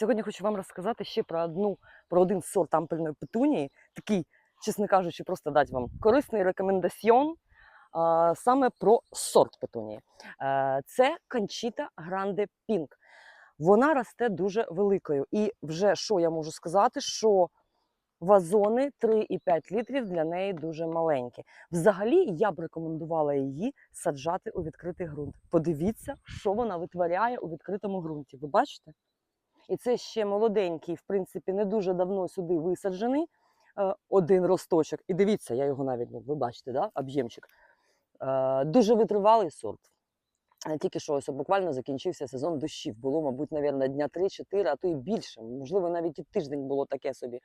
Сьогодні хочу вам розказати ще про одну про один сорт ампельної петунії. Такий, чесно кажучи, просто дати вам корисний рекомендаціон саме про сорт петунії. Е, Це Conchita Grande Pink. Вона росте дуже великою. І вже що я можу сказати, що вазони 3,5 літрів для неї дуже маленькі. Взагалі, я б рекомендувала її саджати у відкритий ґрунт. Подивіться, що вона витворяє у відкритому ґрунті. Ви бачите? І це ще молоденький, в принципі, не дуже давно сюди висаджений е, один росточок. І дивіться, я його навіть, ну, ви бачите, да? об'ємчик. Е, Дуже витривалий сорт. Е, Тільки що ось буквально закінчився сезон дощів. Було, мабуть, навірно, дня 3-4, а то і більше. Можливо, навіть і тиждень було таке собі.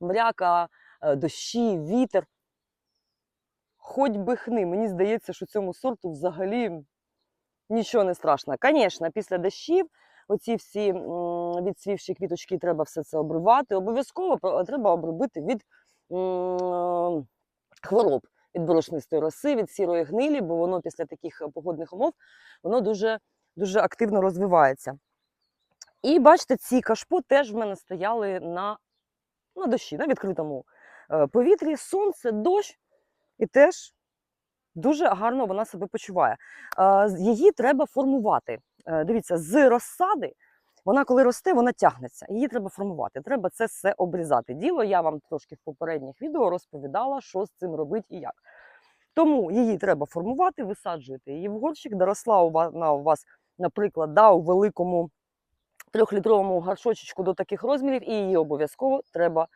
Мряка, дощі, вітер. Хоч би хни. Мені здається, що цьому сорту взагалі нічого не страшно. Звісно, після дощів оці всі м, відцвівші квіточки треба все це обривати. Обов'язково треба обробити від хвороб, від борошнистої роси, від сірої гнилі, бо воно після таких е, погодних умов воно дуже, дуже активно розвивається. І бачите, ці кашпо теж в мене стояли на, на дощі, на відкритому е, повітрі, сонце, дощ, і теж дуже гарно вона себе почуває. Е, Її треба формувати. Е, Дивіться, з розсади, вона коли росте, вона тягнеться. Її треба формувати. Треба це все обрізати. Діло я вам трошки в попередніх відео розповідала, що з цим робити і як. Тому її треба формувати, висаджуєте її в горщик, доросла вас, у вас наприклад, да, у великому трьохлітровому горшочечку до таких розмірів, і її обов'язково треба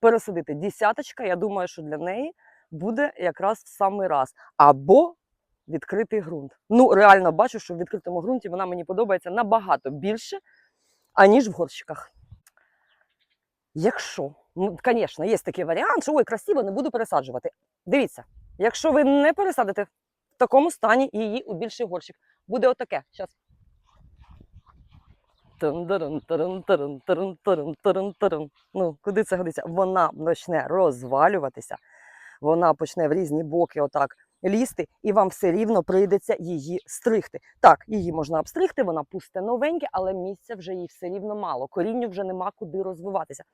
пересадити. Десяточка, я думаю, що для неї буде якраз в самий раз. Або відкритий ґрунт. Ну, реально бачу, що в відкритому ґрунті вона мені подобається набагато більше, аніж в горщиках. Якщо, ну, звісно, є такий варіант, що ой, красиво, не буду пересаджувати. Дивіться, якщо ви не пересадите в такому стані її у більший горщик, буде отаке. Щас. Ну, куди це годиться? Вона почне розвалюватися, вона почне в різні боки отак лізти, і вам все рівно прийдеться її стригти. Так, її можна обстригти, вона пусте новеньке, але місця вже їй все рівно мало. Корінню вже нема куди розвиватися.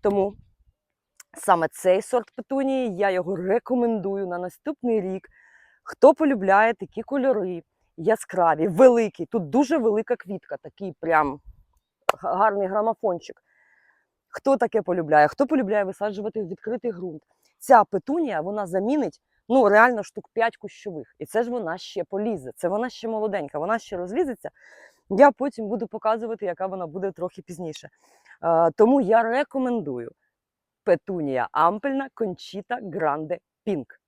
Тому саме цей сорт петунії я його рекомендую на наступний рік. Хто полюбляє такі кольори, яскраві, великі, тут дуже велика квітка, такий прям гарний грамофончик. Хто таке полюбляє? Хто полюбляє висаджувати в відкритий ґрунт? Ця петунія вона замінить ну реально штук 5 кущових. І це ж вона ще полізе. Це вона ще молоденька, вона ще розлізеться. Я потім буду показувати, яка вона буде трохи пізніше. Е, тому я рекомендую петунія ампельна кончіта гранде пінк.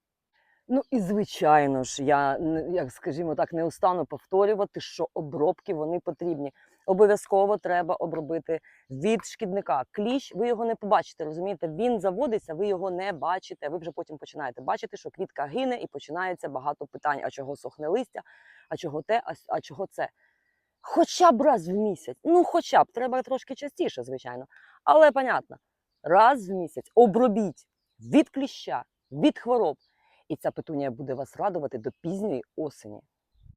Ну і звичайно ж, я як скажімо так, не устану повторювати, що обробки вони потрібні. Обов'язково треба обробити від шкідника. Кліщ, ви його не побачите, розумієте? Він заводиться, ви його не бачите. Ви вже потім починаєте бачити, що квітка гине і починається багато питань: а чого сохне листя, а чого те, а, а чого це. Хоча б раз в місяць. Ну, хоча б, треба трошки частіше, звичайно. Але понятно, раз в місяць обробіть від кліща, від хвороб. І ця петунія буде вас радувати до пізньої осені.